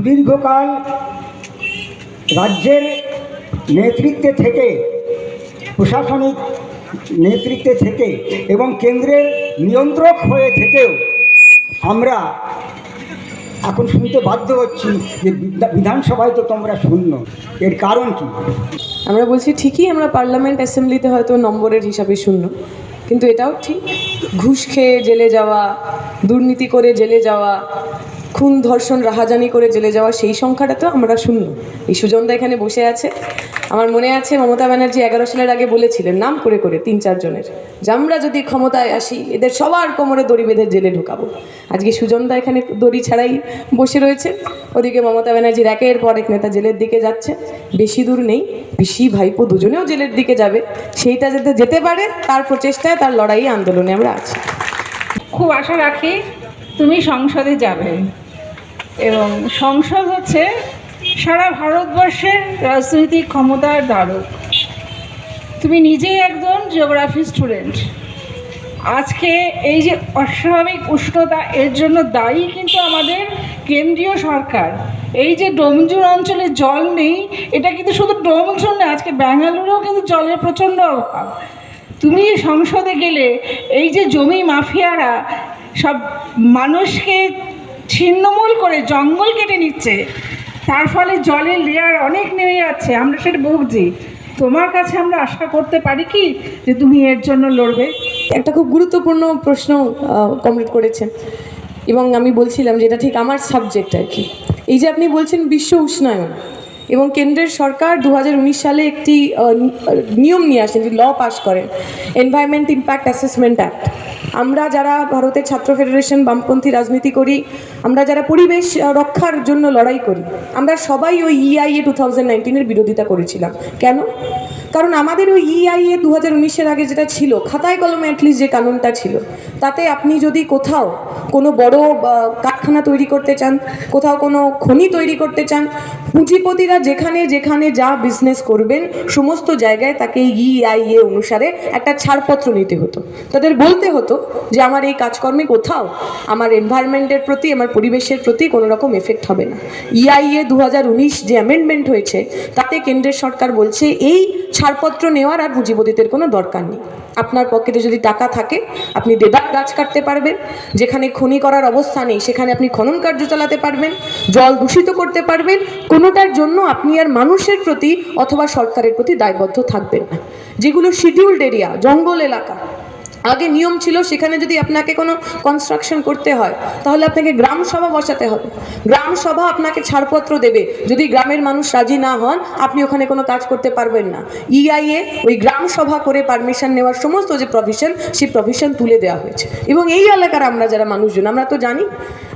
সুদীর্ঘকাল রাজ্যের নেতৃত্বে থেকে, প্রশাসনিক নেতৃত্বে থেকে এবং কেন্দ্রের নিয়ন্ত্রক হয়ে থেকেও আমরা এখন শুনতে বাধ্য হচ্ছি যে বিধা- বিধানসভায় তো তোমরা শূন্য। এর কারণ কি? আমরা বলছি ঠিকই আমরা পার্লামেন্ট অ্যাসেম্বলিতে হয়তো নম্বরের হিসাবে শূন্য, কিন্তু এটাও ঠিক। ঘুষ খেয়ে জেলে যাওয়া, দুর্নীতি করে জেলে যাওয়া খুন, ধর্ষণ, রাহাজানি করে জেলে যাওয়া সেই সংখ্যাটা তো আমরা শূন্য এই সুজনদা এখানে বসে আছে। আমার মনে আছে মমতা ব্যানার্জি এগারো সালের আগে বলেছিলেন, নাম করে করে তিন চারজনের যে আমরা যদি ক্ষমতায় আসি, এদের সবার কোমরে দড়ি বেঁধে জেলে ঢুকাবো। আজকে সুজনদা এখানে দড়ি ছাড়াই বসে রয়েছে। ওদিকে মমতা ব্যানার্জির একের পর এক নেতা জেলের দিকে যাচ্ছে। বেশি দূর নেই, পিসি, ভাইপো দুজনেও জেলের দিকে যাবে। সেইটা যাতে যেতে পারে, তার প্রচেষ্টায়, তার লড়াই আন্দোলনে আমরা আছি। খুব আশা রাখি তুমি সংসদে যাবে। এবং সংসদ হচ্ছে সারা ভারতবর্ষের রাজনৈতিক ক্ষমতার দ্বারক। তুমি নিজেই একজন জিওগ্রাফি স্টুডেন্ট আজকে এই যে অস্বাভাবিক উষ্ণতা, এর জন্য দায়ী কিন্তু আমাদের কেন্দ্রীয় সরকার। এই যে ডোমজুর অঞ্চলে জল নেই, এটা কিন্তু শুধু ডোমজুর না, আজকে ব্যাঙ্গালুরেও কিন্তু জলের প্রচণ্ড অভাব। তুমি সংসদে গেলে এই যে জমি মাফিয়ারা, সব মানুষকে ছিন্নমূল করে জঙ্গল কেটে নিচ্ছে। তার ফলে জলের লেয়ার অনেক নেমে যাচ্ছে। আমরা সেটা ভুগছি। তোমার কাছে আমরা আশা করতে পারি কি যে তুমি এর জন্য লড়বে? একটা খুব গুরুত্বপূর্ণ প্রশ্ন কমপ্লিট করেছেন। এবং আমি বলছিলাম যে এটা ঠিক আমার সাবজেক্ট আর কি। এই যে আপনি বলছেন বিশ্ব উষ্ণায়ন এবং কেন্দ্রের সরকার দু হাজার উনিশ সালে একটি নিয়ম নিয়ে আসেন যে ল পাস করেন। এনভায়রনমেন্ট ইম্প্যাক্ট অ্যাসেসমেন্ট অ্যাক্ট আমরা যারা ভারতের ছাত্র ফেডারেশন বামপন্থী রাজনীতি করি, আমরা যারা পরিবেশ রক্ষার জন্য লড়াই করি, আমরা সবাই ওই E ইআইএ টু থাউজেন্ড বিরোধিতা করেছিলাম। কেন? কারণ আমাদের ওই E ইআইএ দু হাজার উনিশের আগে যেটা ছিল, খাতায় কলমে অ্যাটলিস্ট যে কানুনটা ছিল, তাতে আপনি যদি কোথাও কোনো বড় কারখানা তৈরি করতে চান, কোথাও কোনো খনি তৈরি করতে চান, পুঁজিপতিরা যেখানে যেখানে যা বিজনেস করবেন, সমস্ত জায়গায় তাকে E ইআইএ অনুসারে একটা ছাড়পত্র নিতে হতো। তাদের বলতে হতো যে আমার এই কাজকর্মে কোথাও আমার এনভায়রনমেন্টের প্রতি, আমার পরিবেশের প্রতি কোনো রকম এফেক্ট হবে না। E ইআইএ দু উনিশ যে অ্যামেন্ডমেন্ট হয়েছে, তাতে কেন্দ্রের সরকার বলছে এই ছাড়পত্র নেওয়ার আর পুঁজিপতিদের কোনো দরকার নেই। আপনার পকেটে যদি টাকা থাকে, আপনি দেবার গাছ কাটতে পারবেন, যেখানে খনি করার অবস্থা নেই, সেখানে আপনি খনন কার্য চালাতে পারবেন, জল দূষিত করতে পারবেন, কোনোটার জন্য আপনি আর মানুষের প্রতি অথবা সরকারের প্রতি দায়বদ্ধ থাকবেন না। যেগুলো শিডিউলড এরিয়া জঙ্গল এলাকা আগে নিয়ম ছিল সেখানে যদি আপনাকে কোনো কনস্ট্রাকশন করতে হয়, তাহলে আপনাকে গ্রাম সভা বসাতে হবে। গ্রাম সভা আপনাকে ছাড়পত্র দেবে। যদি গ্রামের মানুষ রাজি না হন, আপনি ওখানে কোনো কাজ করতে পারবেন না। ইআইএ ওই গ্রাম সভা করে পারমিশন নেওয়ার সমস্ত যে প্রভিশন সেই প্রভিশন তুলে দেওয়া হয়েছে। এবং এই এলাকার আমরা যারা মানুষজন, আমরা তো জানি,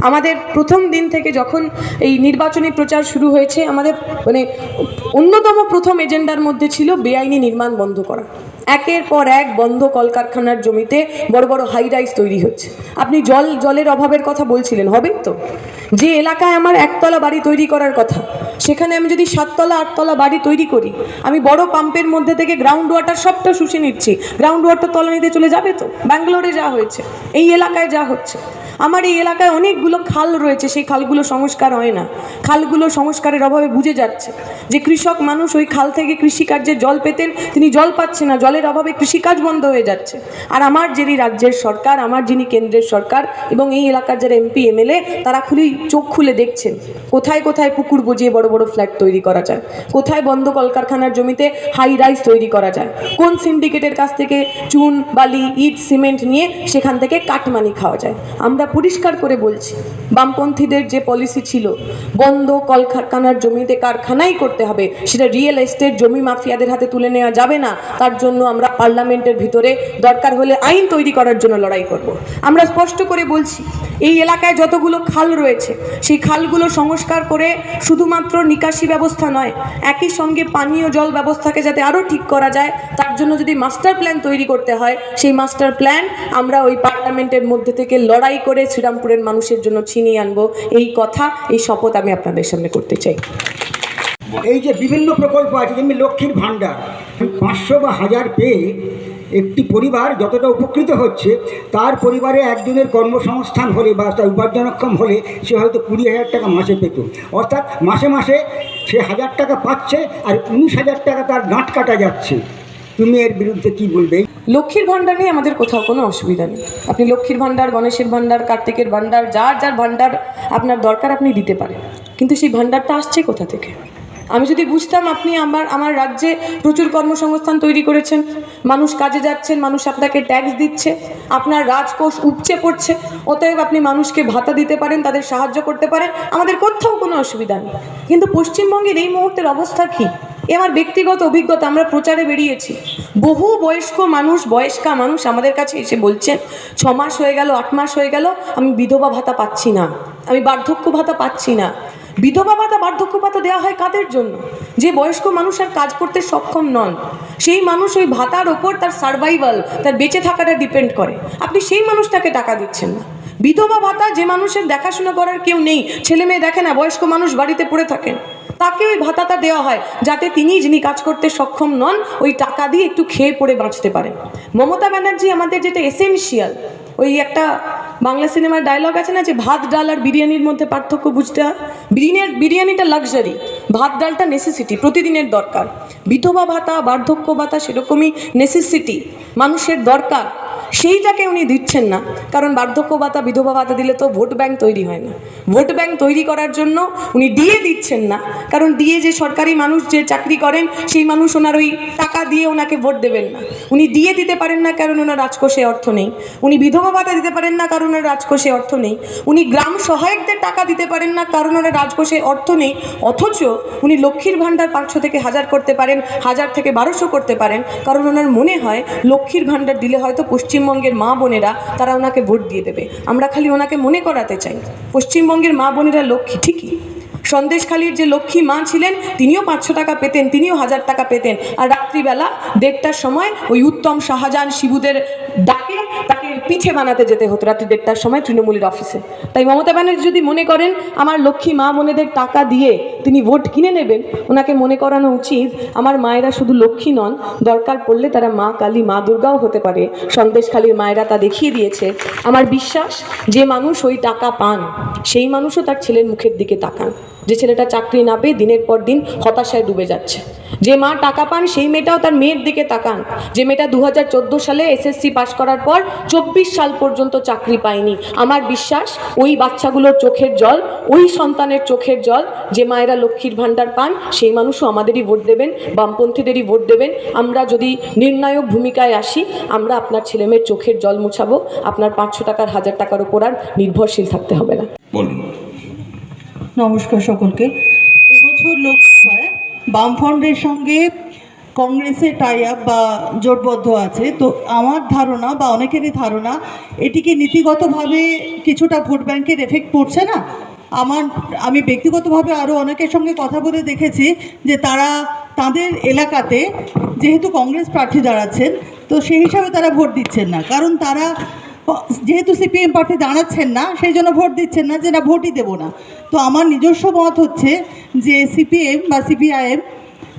আমাদের প্রথম দিন থেকে যখন এই নির্বাচনী প্রচার শুরু হয়েছে, আমাদের মানে অন্যতম প্রথম এজেন্ডার মধ্যে ছিল বেআইনি নির্মাণ বন্ধ করা। একের পর এক বন্ধ কলকারখানার জমিতে বড় বড় হাই রাইস তৈরি হচ্ছে। আপনি জল, জলের অভাবের কথা বলছিলেন, হবে তো? যে এলাকায় আমার একতলা বাড়ি তৈরি করার কথা, সেখানে আমি যদি সাততলা, আটতলা বাড়ি তৈরি করি, আমি বড় পাম্পের মধ্যে থেকে গ্রাউন্ড ওয়াটার সবটা শুষে নিচ্ছি। গ্রাউন্ড ওয়াটার তলানিতে চলে যাবে তো? ব্যাঙ্গালোরে যা হয়েছে, এই এলাকায় যা হচ্ছে। আমার এই এলাকায় অনেকগুলো খাল রয়েছে, সেই খালগুলো সংস্কার হয় না। খালগুলো সংস্কারের অভাবে বুঝে যাচ্ছে যে কৃষক মানুষ ওই খাল থেকে কৃষিকার্যে জল পেতেন, তিনি জল পাচ্ছে না, জলের অভাবে কৃষিকাজ বন্ধ হয়ে যাচ্ছে। আর আমার যিনি রাজ্যের সরকার, আমার যিনি কেন্দ্রের সরকার এবং এই এলাকার যারা এমপি, এমএলএ, তারা খুবই চোখ খুলে দেখছেন কোথায় কোথায় পুকুর বুঝিয়ে বড় বড় ফ্ল্যাট তৈরি করা যায়, কোথায় বন্ধ কলকারখানার জমিতে হাই রাইস তৈরি করা যায়, কোন সিন্ডিকেটের কাছ থেকে চুন, বালি, ইট, সিমেন্ট নিয়ে সেখান থেকে কাটমানি খাওয়া যায়। আমরা পরিষ্কার করে বলছি, বামপন্থীদের যে পলিসি ছিল, বন্ধ কলকারখানার জমিতে কারখানাই করতে হবে, সেটা রিয়েল এস্টেট জমি মাফিয়াদের হাতে তুলে নেওয়া যাবে না, তার জন্য আমরা পার্লামেন্টের ভিতরে দরকার হলে আইন তৈরি করার জন্য লড়াই করব। আমরা স্পষ্ট করে বলছি, এই এলাকায় যতগুলো খাল রয়েছে, সেই খালগুলো সংস্কার করে শুধুমাত্র নিকাশি ব্যবস্থা নয়, একই সঙ্গে পানীয় জল ব্যবস্থাকে যাতে আরও ঠিক করা যায়, তার জন্য যদি মাস্টার প্ল্যান তৈরি করতে হয়, সেই মাস্টার প্ল্যান আমরা ওই পার্লামেন্টের মধ্যে থেকে লড়াই করে শ্রীরামপুরের মানুষের জন্য ছিনিয়ে আনব এই কথা, এই শপথ আমি আপনাদের সামনে করতে চাই এই যে বিভিন্ন প্রকল্প আছে, যেমনি লক্ষ্মীর ভাণ্ডার, পাঁচশো বা হাজার পেয়ে একটি পরিবার যতটা উপকৃত হচ্ছে, তার পরিবারে একজনের কর্মসংস্থান হলে বা তার উপার্জনক্ষম হলে সে হয়তো কুড়ি হাজার টাকা মাসে পেত। অর্থাৎ মাসে মাসে সে হাজার টাকা পাচ্ছে আর উনিশ হাজার টাকা তার গাঁট কাটা যাচ্ছে। তুমি এর বিরুদ্ধে কি বলবে? লক্ষ্মীর ভাণ্ডার নিয়ে আমাদের কোথাও কোনো অসুবিধা নেই। আপনি লক্ষ্মীর ভাণ্ডার, গণেশের ভাণ্ডার, কার্তিকের ভাণ্ডার, যার যার ভাণ্ডার আপনার দরকার আপনি দিতে পারেন। কিন্তু সেই ভাণ্ডারটা আসছে কোথা থেকে? আমি যদি বুঝতাম আপনি আমার আমার রাজ্যে প্রচুর কর্মসংস্থান তৈরি করেছেন, মানুষ কাজে যাচ্ছেন, মানুষ আপনাকে ট্যাক্স দিচ্ছে, আপনার রাজকোষ উপচে পড়ছে, অতএব আপনি মানুষকে ভাতা দিতে পারেন, তাদের সাহায্য করতে পারেন, আমাদের কোথাও কোনো অসুবিধা নেই। কিন্তু পশ্চিমবঙ্গের এই মুহূর্তের অবস্থা কী? এ আমার ব্যক্তিগত অভিজ্ঞতা, আমরা প্রচারে বেরিয়েছি। বহু বয়স্ক মানুষ, বয়স্কা মানুষ আমাদের কাছে এসে বলছেন, ছ মাস হয়ে গেল, আট মাস হয়ে গেল, আমি বিধবা ভাতা পাচ্ছি না, আমি বার্ধক্য ভাতা পাচ্ছি না। বিধবা ভাতা বার্ধক্য ভাতা দেওয়া হয় কাদের জন্য? যে বয়স্ক মানুষ আর কাজ করতে সক্ষম নন, সেই মানুষ ওই ভাতার ওপর তার সার্ভাইভাল তার বেঁচে থাকাটা ডিপেন্ড করে। আপনি সেই মানুষটাকে টাকা দিচ্ছেন না। বিধবা ভাতা যে মানুষের দেখাশোনা করার কেউ নেই, ছেলে মেয়ে দেখে না, বয়স্ক মানুষ বাড়িতে পড়ে থাকেন। তাকে ওই ভাতাটা দেওয়া হয় যাতে তিনি যিনি কাজ করতে সক্ষম নন, ওই টাকা দিয়ে একটু খেয়ে পড়ে বাঁচতে পারেন। মমতা ব্যানার্জি আমাদের যেটা এসেনশিয়াল ওই একটা বাংলা সিনেমার ডায়লগ আছে না যে ভাত, ডাল আর বিরিয়ানির মধ্যে পার্থক্য বুঝতে হয়? বিরিয়ানির, বিরিয়ানিটা লাক্সারি ভাত, ডালটা নেসেসিটি প্রতিদিনের দরকার। বিধবা ভাতা, বার্ধক্য ভাতা সেরকমই নেসেসিটি মানুষের দরকার। সেইটাকে উনি দিচ্ছেন না। কারণ বার্ধক্য ভাতা, বিধবা ভাতা দিলে তো ভোট ব্যাংক তৈরি হয় না। ভোট ব্যাংক তৈরি করার জন্য উনি ডিএ দিচ্ছেন না। কারণ দিয়ে যে সরকারি মানুষ যে চাকরি করেন, সেই মানুষ ওনার ওই টাকা দিয়ে ওনাকে ভোট দেবেন না। উনি দিয়ে দিতে পারেন না কারণ ওনার রাজকোষে অর্থ নেই। উনি বিধবা ভাতা দিতে পারেন না কারণ ওনার রাজকোষে অর্থ নেই। উনি গ্রাম সহায়কদের টাকা দিতে পারেন না কারণ ওনার রাজকোষে অর্থ নেই। অথচ উনি লক্ষ্মীর ভাণ্ডার পাঁচশো থেকে হাজার করতে পারেন, হাজার থেকে বারোশো করতে পারেন। কারণ ওনার মনে হয় লক্ষ্মীর ভাণ্ডার দিলে হয়তো পশ্চিমবঙ্গের মা বোনেরা, তারা ওনাকে ভোট দিয়ে দেবে। আমরা খালি ওনাকে মনে করাতে চাই। পশ্চিমবঙ্গের মা বোনেরা লক্ষ্মী, ঠিকই। সন্দেশখালীর যে লক্ষ্মী মা ছিলেন, তিনিও পাঁচশো টাকা পেতেন, তিনিও হাজার টাকা পেতেন। আর রাত্রিবেলা দেড়টার সময় ওই উত্তম শাহজাহান শিবুদের পিঠে বানাতে যেতে হতো রাত্রি দেড়টার সময় তৃণমূলের অফিসে। তাই মমতা ব্যানার্জি যদি মনে করেন, আমার লক্ষ্মী মা বোনেদের টাকা দিয়ে তিনি ভোট কিনে নেবেন, ওনাকে মনে করানো উচিত, আমার মায়েরা শুধু লক্ষ্মী নন, দরকার পড়লে তারা মা কালী, মা দুর্গাও হতে পারে। সন্দেশখালীর মায়েরা তা দেখিয়ে দিয়েছে। আমার বিশ্বাস, যে মানুষ ওই টাকা পান, সেই মানুষও তার ছেলের মুখের দিকে তাকান। যে ছেলেটা চাকরি না পেয়ে দিনের পর দিন হতাশায় ডুবে যাচ্ছে। যে মা টাকা পান সেই মেয়েটাও তার মেয়ের দিকে তাকান। যে মেয়েটা দু হাজার চোদ্দ সালে এসএসসি পাশ করার পর চব্বিশ সাল পর্যন্ত চাকরি পায়নি। আমার বিশ্বাস ওই বাচ্চাগুলোর চোখের জল ওই সন্তানের চোখের জল যে মায়েরা লক্ষ্মীর ভাণ্ডার পান সেই মানুষও আমাদেরই ভোট দেবেন বামপন্থীদেরই ভোট দেবেন। আমরা যদি নির্ণায়ক ভূমিকায় আসি আমরা আপনার ছেলেমেয়ের চোখের জল মুছাবো। আপনার পাঁচশো টাকার হাজার টাকার ওপর আর নির্ভরশীল থাকতে হবে না। বলুন। নমস্কার সকলকে। এবছর লোকসভায় বামফ্রন্টের সঙ্গে কংগ্রেসের টাই আপ বা জোটবদ্ধ আছে। তো আমার ধারণা বা অনেকেরই ধারণা, এটিকে নীতিগতভাবে কিছুটা ভোট ব্যাংকের এফেক্ট পড়ছে না? আমার, আমি ব্যক্তিগতভাবে আরও অনেকের সঙ্গে কথা বলে দেখেছি যে তারা তাদের এলাকাতে যেহেতু কংগ্রেস প্রার্থী দাঁড়াচ্ছেন, তো সেই হিসাবে তারা ভোট দিচ্ছেন না। কারণ তারা যেহেতু সিপিএম প্রার্থী দাঁড়াচ্ছেন না, সেই জন্য ভোট দিচ্ছেন না যে না, ভোটই দেবো না। তো আমার নিজস্ব মত হচ্ছে যে সিপিএম বা সিপিআইএম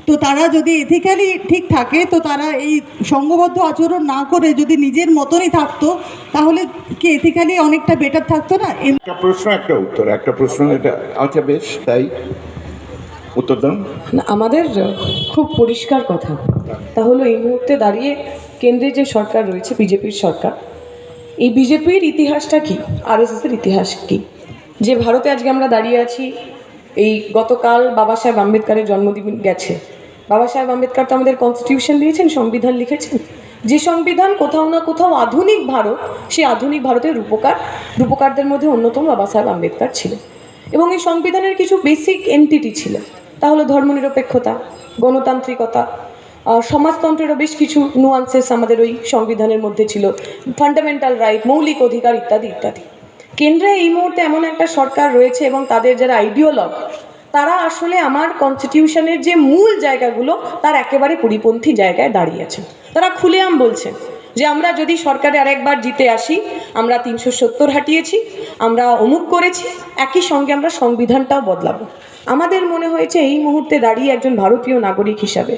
তো তারা যদি এথিক্যালি ঠিক থাকে তো তারা এই সঙ্গবদ্ধ আচরণ না করে যদি নিজের মতনই থাকতো তাহলে কি এথিক্যালি অনেকটা বেটার থাকতো না? একটা প্রশ্ন একটা উত্তর একটা প্রশ্ন এটা আচ্ছা বেশ তাই উত্তর দাম না, আমাদের খুব পরিষ্কার কথা। তা হলো এই মুহূর্তে দাঁড়িয়ে কেন্দ্রে যে সরকার রয়েছে বিজেপির সরকার এই বিজেপির ইতিহাসটা কি? আরএসএসের ইতিহাস কি? যে ভারতে আজকে আমরা দাঁড়িয়ে আছি এই গতকাল বাবা সাহেব আম্বেদকারের জন্মদিন গেছে। বাবা সাহেব আম্বেদকর তো আমাদের কনস্টিটিউশন দিয়েছেন, সংবিধান লিখেছেন। যে সংবিধান কোথাও না কোথাও আধুনিক ভারত সেই আধুনিক ভারতের রূপকার, রূপকারদের মধ্যে অন্যতম বাবা সাহেব আম্বেদকার ছিলেন। এবং এই সংবিধানের কিছু বেসিক এন্টিটি ছিল। তা তাহলে ধর্মনিরপেক্ষতা, গণতান্ত্রিকতা সমাজতন্ত্রেরও বেশ কিছু নুয়ান্সেস আমাদের ওই সংবিধানের মধ্যে ছিল। ফান্ডামেন্টাল রাইট মৌলিক অধিকার ইত্যাদি ইত্যাদি। কেন্দ্রে এই মুহূর্তে এমন একটা সরকার রয়েছে এবং তাদের যারা আইডিওলগ তারা আসলে আমার কনস্টিটিউশনের যে মূল জায়গাগুলো, তার একেবারে পরিপন্থী জায়গায় দাঁড়িয়েছে তারা খুলেআম বলছেন যে, আমরা যদি সরকারে আরেকবার জিতে আসি, আমরা তিনশো সত্তর হাঁটিয়েছি, আমরা অমুক করেছি, একই সঙ্গে আমরা সংবিধানটাও বদলাবো। আমাদের মনে হয়েছে এই মুহূর্তে দাঁড়িয়ে একজন ভারতীয় নাগরিক হিসাবে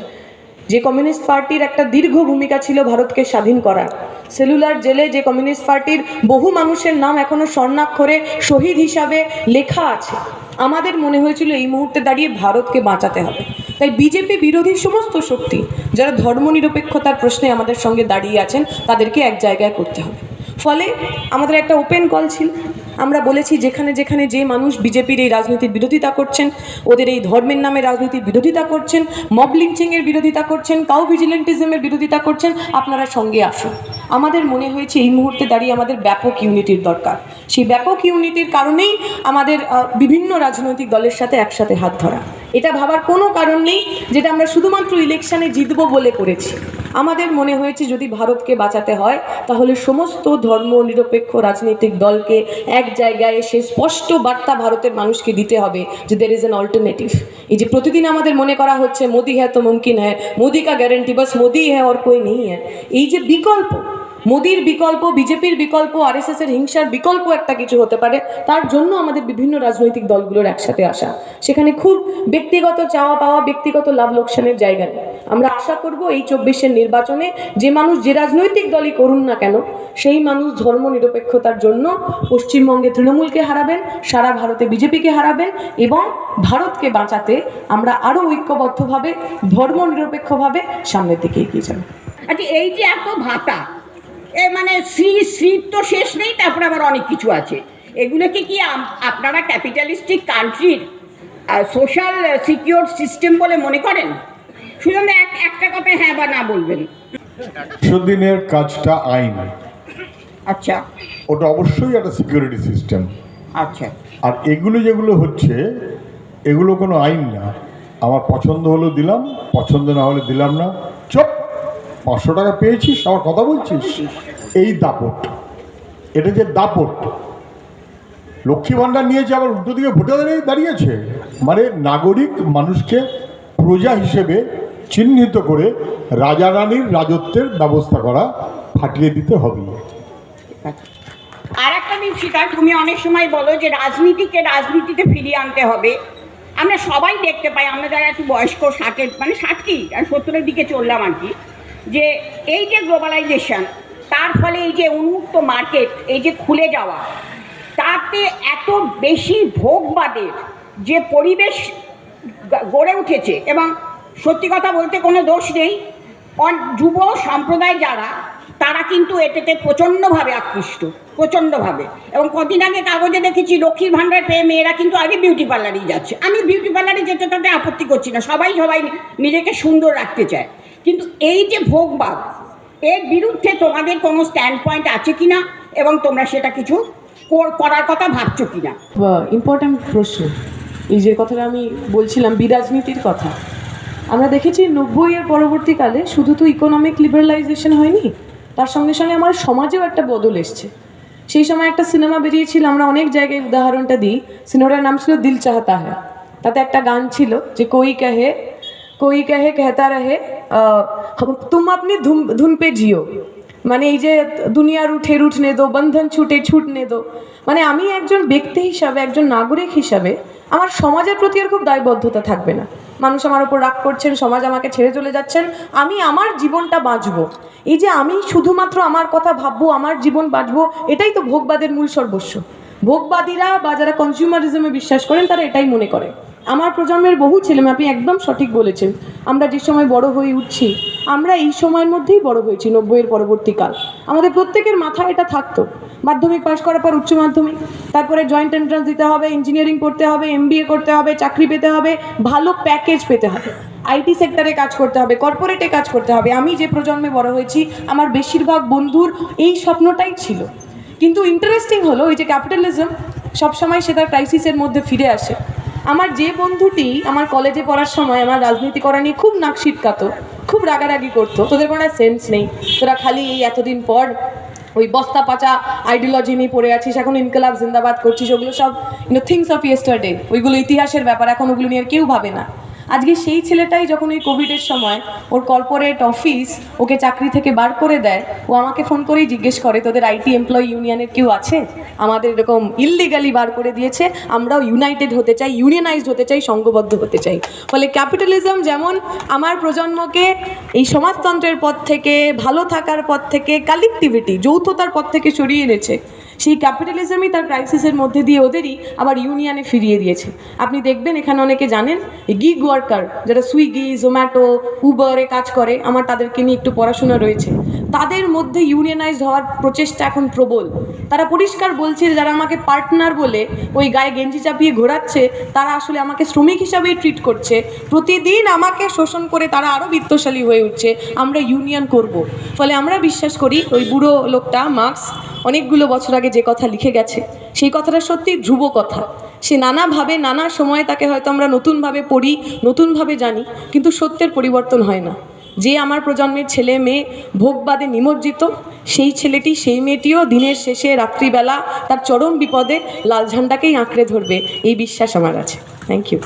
যে কমিউনিস্ট পার্টির একটা দীর্ঘ ভূমিকা ছিল ভারতকে স্বাধীন করার। সেলুলার জেলে যে কমিউনিস্ট পার্টির বহু মানুষের নাম এখনও স্বর্ণাক্ষরে শহীদ হিসাবে লেখা আছে। আমাদের মনে হয়েছিল এই মুহূর্তে দাঁড়িয়ে ভারতকে বাঁচাতে হবে। তাই বিজেপি বিরোধী সমস্ত শক্তি, যারা ধর্মনিরপেক্ষতার প্রশ্নে আমাদের সঙ্গে দাঁড়িয়ে আছেন, তাদেরকে এক জায়গায় করতে হবে। ফলে আমাদের একটা ওপেন কল ছিল। আমরা বলেছি যেখানে যেখানে যে মানুষ বিজেপির এই রাজনীতির বিরোধিতা করছেন, ওদের এই ধর্মের নামে রাজনীতির বিরোধিতা করছেন মব লিঞ্চিংয়ের বিরোধিতা করছেন কাউ ভিজিলেন্টিজমের বিরোধিতা করছেন, আপনারা সঙ্গে আসুন। আমাদের মনে হয়েছে এই মুহূর্তে দাঁড়িয়ে আমাদের ব্যাপক ইউনিটির দরকার। সেই ব্যাপক ইউনিটির কারণেই আমাদের বিভিন্ন রাজনৈতিক দলের সাথে একসাথে হাত ধরা। এটা ভাবার কোনো কারণ নেই যেটা আমরা শুধুমাত্র ইলেকশানে জিতব বলে করেছি। আমাদের মনে হয়েছে যদি ভারতকে বাঁচাতে হয়, তাহলে সমস্ত ধর্ম নিরপেক্ষ রাজনৈতিক দলকে এক জায়গায় এসে স্পষ্ট বার্তা ভারতের মানুষকে দিতে হবে যে দের ইজ অ্যান অল্টারনেটিভ এই যে প্রতিদিন আমাদের মনে করা হচ্ছে, মোদি হ্যাঁ তো মুমকিন হ্যাঁ মোদি কা গ্যারেন্টি বাস মোদি হ্যাঁ ওর কই নেই হ্যাঁ এই যে বিকল্প মোদির বিকল্প, বিজেপির বিকল্প আরএসএস এর হিংসার বিকল্প একটা কিছু হতে পারে, তার জন্য আমাদের বিভিন্ন রাজনৈতিক দলগুলোর একসাথে আসা। সেখানে খুব ব্যক্তিগত চাওয়া পাওয়া, ব্যক্তিগত লাভ লোকসানের জায়গা নেই। আমরা আশা করব এই চব্বিশের নির্বাচনে যে মানুষ যে রাজনৈতিক দলই করুন না কেন, সেই মানুষ ধর্ম নিরপেক্ষতার জন্য পশ্চিমবঙ্গে তৃণমূলকে হারাবেন, সারা ভারতে বিজেপিকে হারাবেন এবং ভারতকে বাঁচাতে আমরা আরও ঐক্যবদ্ধভাবে, ধর্ম নিরপেক্ষভাবে সামনের দিকে এগিয়ে যাব। আচ্ছা এই যে এত ভাতা এ মানে শ্রী শ্রীর তো শেষ নেই তারপরে আবার অনেক কিছু আছে। এগুলোকে কি আপনারা ক্যাপিটালিস্টিক কান্ট্রির সোশ্যাল সিকিউর সিস্টেম বলে মনে করেন? শুধু এক একটা কথা হ্যাঁ বা না বলবেন। একশো দিনের কাজটা আইন। আচ্ছা। ওটা অবশ্যই একটা সিকিউরিটি সিস্টেম। আচ্ছা। আর এগুলো যেগুলো হচ্ছে এগুলো কোনো আইন না। আমার পছন্দ হলো দিলাম পছন্দ না হলে দিলাম না। চপ! পাঁচশো টাকা পেয়েছিস, আমার কথা বলছিস? এই দাপট। এটা যে দাপট। লক্ষ্মী ভাণ্ডার নিয়েছে, আবার উল্টো দিকে ভোটে দাঁড়িয়ে দাঁড়িয়েছে। মানে নাগরিক মানুষকে প্রজা হিসেবে চিহ্নিত করে রাজা রানীর রাজত্বের ব্যবস্থা করা ফাটিয়ে দিতে হবে। আর একটা দীপশিকা তুমি অনেক সময় বলো যে রাজনীতিকে রাজনীতিতে ফিরিয়ে আনতে হবে। আমরা সবাই দেখতে পাই, আমরা যারা একটু বয়স্ক, ষাটের মানে ষাট কি, সত্তরের দিকে চললাম আর কি। যে এই যে গ্লোবালাইজেশন তার ফলে এই যে উন্মুক্ত মার্কেট এই যে খুলে যাওয়া, তাতে এত বেশি ভোগবাদের যে পরিবেশ গড়ে উঠেছে এবং সত্যি কথা বলতে কোনো দোষ নেই। যুব সম্প্রদায় যারা, তারা কিন্তু এটাতে প্রচণ্ডভাবে আকৃষ্ট, প্রচণ্ডভাবে। এবং কদিন আগে কাগজে দেখেছি, লক্ষ্মীর ভাণ্ডার পেয়ে মেয়েরা কিন্তু আগে বিউটি পার্লারেই যাচ্ছে। আমি বিউটি পার্লারে যেতে তাতে আপত্তি করছি না। সবাই সবাই নিজেকে সুন্দর রাখতে চায়। কিন্তু এই যে ভোগবাদ, এর বিরুদ্ধে তোমাদের কোনো স্ট্যান্ড পয়েন্ট আছে কি না এবং তোমরা সেটা কিছু করার কথা ভাবছ কি না ইম্পর্ট্যান্ট প্রশ্ন। এই যে কথাটা আমি বলছিলাম, বিরাজনীতির কথা। আমরা দেখেছি নব্বই এর পরবর্তীকালে শুধু তো ইকোনমিক লিবারালাইজেশন হয়নি, তার সঙ্গে সঙ্গে আমার সমাজেও একটা বদল এসছে। সেই সময় একটা সিনেমা বেরিয়েছিল, আমরা অনেক জায়গায় উদাহরণটা দিই। সিনেমাটার নাম ছিল দিল চাহতা হ্যাঁ তাতে একটা গান ছিল যে, কই কাহে কই কাহে, কেহতা রাহে। তুম আপনি ধুম, ধুন পে জিও। মানে এই যে দুনিয়ার উঠে রুঠনে দো, বন্ধন ছুটে ছুটনে দো। মানে আমি একজন ব্যক্তি হিসাবে, একজন নাগরিক হিসাবে, আমার সমাজের প্রতি আর খুব দায়বদ্ধতা থাকবে না। মানুষ আমার ওপর রাগ করছেন, সমাজ আমাকে ছেড়ে চলে যাচ্ছেন, আমি আমার জীবনটা বাঁচবো। এই যে আমি শুধুমাত্র আমার কথা ভাববো, আমার জীবন বাঁচবো, এটাই তো ভোগবাদের মূল সর্বস্ব। ভোগবাদীরা বা যারা কনজিউমারিজমে বিশ্বাস করেন, তারা এটাই মনে করে। আমার প্রজন্মের বহু ছেলেমেয়ে, আপনি একদম সঠিক বলেছেন। আমরা যে সময় বড় হয়ে উঠছি, আমরা এই সময়ের মধ্যেই বড় হয়েছি, নব্বইয়ের পরবর্তীকাল আমাদের প্রত্যেকের মাথায় এটা থাকতো। মাধ্যমিক পাশ করার পর উচ্চ মাধ্যমিক, তারপরে জয়েন্ট এন্ট্রান্স দিতে হবে ইঞ্জিনিয়ারিং করতে হবে এমবিএ করতে হবে, চাকরি পেতে হবে, ভালো প্যাকেজ পেতে হবে। আইটি সেক্টরে কাজ করতে হবে কর্পোরেটে কাজ করতে হবে। আমি যে প্রজন্মে বড় হয়েছি, আমার বেশিরভাগ বন্ধুর এই স্বপ্নটাই ছিল। কিন্তু ইন্টারেস্টিং হলো ওই যে ক্যাপিটালিজম সবসময় সে তার ক্রাইসিসের মধ্যে ফিরে আসে। আমার যে বন্ধুটি আমার কলেজে পড়ার সময় আমার রাজনীতি করা নিয়ে খুব নাক শিটকাত খুব রাগারাগি করতো। তোদের কোনো সেন্স নেই? তোরা খালি এই এতদিন পর ওই বস্তা পাচা আইডিওলজি নিয়ে পড়ে আছিস, এখন ইনকলাব জিন্দাবাদ করছিস, ওগুলো সব ইউনো থিংস অফ ইয়েস্টারডে ওইগুলো ইতিহাসের ব্যাপার, এখন ওগুলো নিয়ে আর কেউ ভাবে না। আজকে সেই ছেলেটাই যখন ওই কোভিডের সময় ওর কর্পোরেট অফিস ওকে চাকরি থেকে বার করে দেয়, ও আমাকে ফোন করেই জিজ্ঞেস করে, তোদের আইটি এমপ্লয়ি ইউনিয়নের কেউ আছে? আমাদের এরকম ইললিগালি বার করে দিয়েছে, আমরাও ইউনাইটেড হতে চাই ইউনিয়নাইজড হতে চাই সংঘবদ্ধ হতে চাই। ফলে ক্যাপিটালিজম যেমন আমার প্রজন্মকে এই সমাজতন্ত্রের পথ থেকে, ভালো থাকার পথ থেকে কালেকটিভিটি যৌথতার পথ থেকে সরিয়ে এনেছে সেই ক্যাপিটালিজমই তার ক্রাইসিসের মধ্যে দিয়ে ওদেরই আবার ইউনিয়নে ফিরিয়ে দিয়েছে। আপনি দেখবেন এখানে অনেকে জানেন গিগ ওয়ার্কার যারা সুইগি জোম্যাটো উবারে কাজ করে, আমার তাদেরকে নিয়ে একটু পড়াশোনা রয়েছে। তাদের মধ্যে ইউনিয়নাইজ হওয়ার প্রচেষ্টা এখন প্রবল। তারা পরিষ্কার বলছে যারা আমাকে পার্টনার বলে ওই গায়ে গেঞ্জি চাপিয়ে ঘোরাচ্ছে, তারা আসলে আমাকে শ্রমিক হিসাবেই ট্রিট করছে। প্রতিদিন আমাকে শোষণ করে তারা আরও বিত্তশালী হয়ে উঠছে। আমরা ইউনিয়ন করব। ফলে আমরা বিশ্বাস করি ওই বুড়ো লোকটা মার্কস অনেকগুলো বছর আগে যে কথা লিখে গেছে, সেই কথাটা সত্যি ধ্রুব কথা। সে নানাভাবে, নানা সময়ে তাকে হয়তো আমরা নতুনভাবে পড়ি, নতুনভাবে জানি, কিন্তু সত্যের পরিবর্তন হয় না। যে আমার প্রজন্মের ছেলে মেয়ে ভোগবাদে নিমজ্জিত, সেই ছেলেটি, সেই মেয়েটিও দিনের শেষে রাত্রিবেলা তার চরম বিপদে লাল ঝান্ডাকেই আঁকড়ে ধরবে, এই বিশ্বাস আমার আছে। Thank you